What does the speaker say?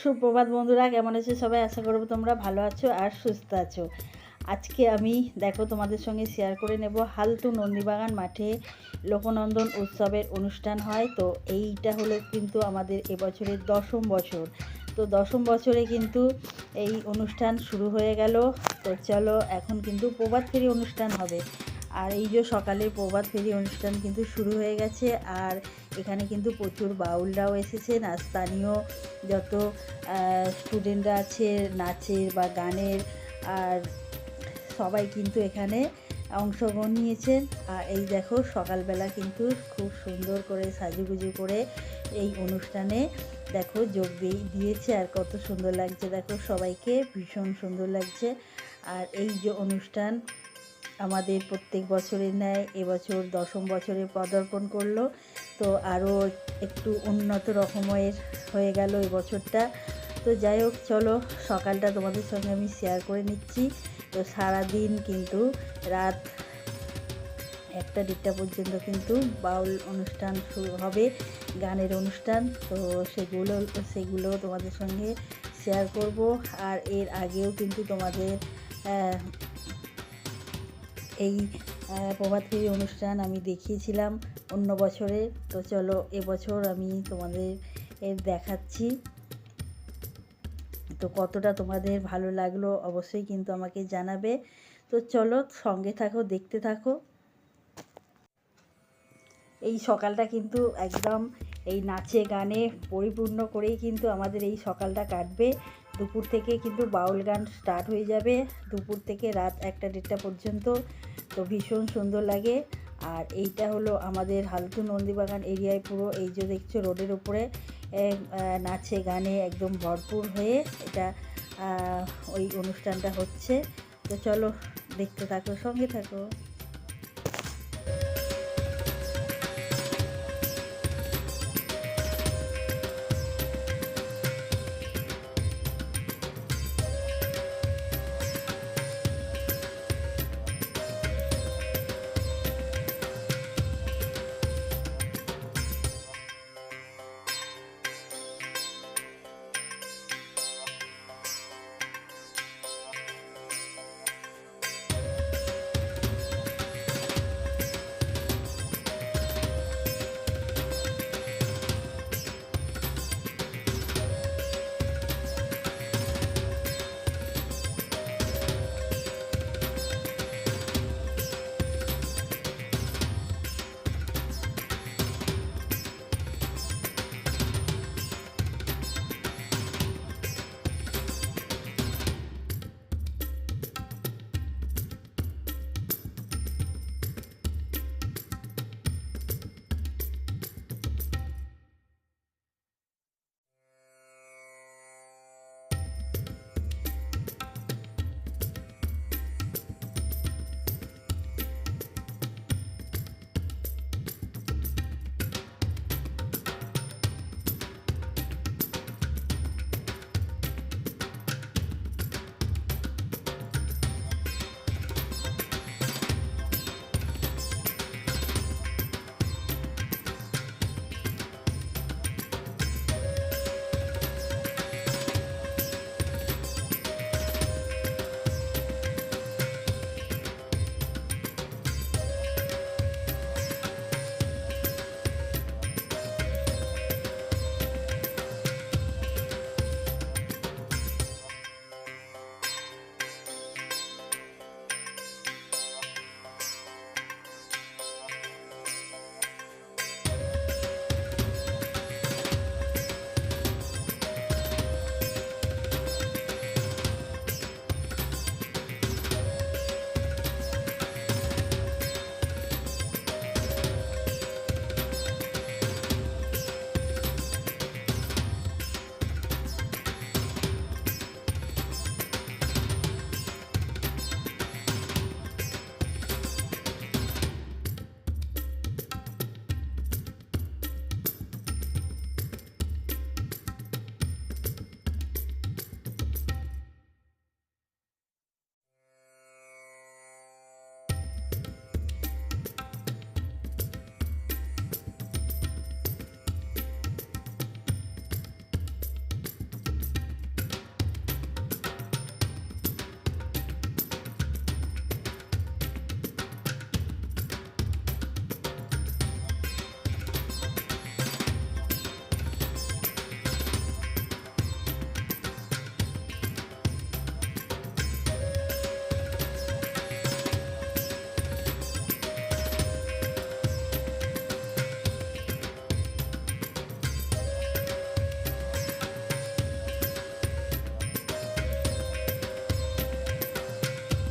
সুপ্রভাত বন্ধুরা, কেমন আছো সবাই? আশা করব তোমরা ভালো আছো আর সুস্থ আছো। আজকে আমি, দেখো, তোমাদের সঙ্গে শেয়ার করে নেব হালতু নন্দীবাগান মাঠে লোকনন্দন উৎসবের অনুষ্ঠান হয়। তো এইটা হলো কিন্তু আমাদের এবছরের দশম বছর। তো দশম বছরে কিন্তু এই অনুষ্ঠান শুরু হয়ে গেল। তো চলো, এখন কিন্তু প্রভাত ফেরি অনুষ্ঠান হবে। আর এই যে সকালে প্রবাদ ফেরি অনুষ্ঠান কিন্তু শুরু হয়ে গেছে, আর এখানে কিন্তু প্রচুর বাউলরাও এসেছেন আর স্থানীয় যত স্টুডেন্টরা আছে নাচের বা গানের, আর সবাই কিন্তু এখানে অংশগ্রহণ নিয়েছেন আর এই দেখো সকালবেলা কিন্তু খুব সুন্দর করে সাজুগুজু করে এই অনুষ্ঠানে দেখো যোগ দিয়ে, দিয়েছে, আর কত সুন্দর লাগছে দেখো সবাইকে, ভীষণ সুন্দর লাগছে। আর এই যে অনুষ্ঠান আমাদের প্রত্যেক বছরের ন্যায়, এবছর দশম বছরে পদার্পণ করল। তো আরও একটু উন্নত রকমের হয়ে গেল বছরটা তো যাই হোক, চলো, সকালটা তোমাদের সঙ্গে আমি শেয়ার করে নিচ্ছি। তো সারাদিন কিন্তু রাত একটা দেড়টা পর্যন্ত কিন্তু বাউল অনুষ্ঠান শুরু হবে, গানের অনুষ্ঠান। তো সেগুলো সেগুলো তোমাদের সঙ্গে শেয়ার করব। আর এর আগেও কিন্তু তোমাদের এই প্রভাত ফেরি অনুষ্ঠান আমি দেখিয়েছিলাম অন্য বছরে। তো চলো, এবছর আমি তোমাদের এর দেখাচ্ছি। তো কতটা তোমাদের ভালো লাগল অবশ্যই কিন্তু আমাকে জানাবে। তো চলো, সঙ্গে থাকো, দেখতে থাকো। এই সকালটা কিন্তু একদম এই নাচে গানে পরিপূর্ণ করেই কিন্তু আমাদের এই সকালটা কাটবে। দুপুর থেকে কিন্তু বাউল গান স্টার্ট হয়ে যাবে। দুপুর থেকে রাত একটা দেড়টা পর্যন্ত। তো ভীষণ সুন্দর লাগে। আর এইটা হলো আমাদের হালতু নন্দীবাগান এরিয়ায় পুরো। এই যে দেখছ রোডের উপরে নাচে গানে একদম ভরপুর হয়ে এটা ওই অনুষ্ঠানটা হচ্ছে। তো চলো দেখতে থাকো, সঙ্গে থাকো।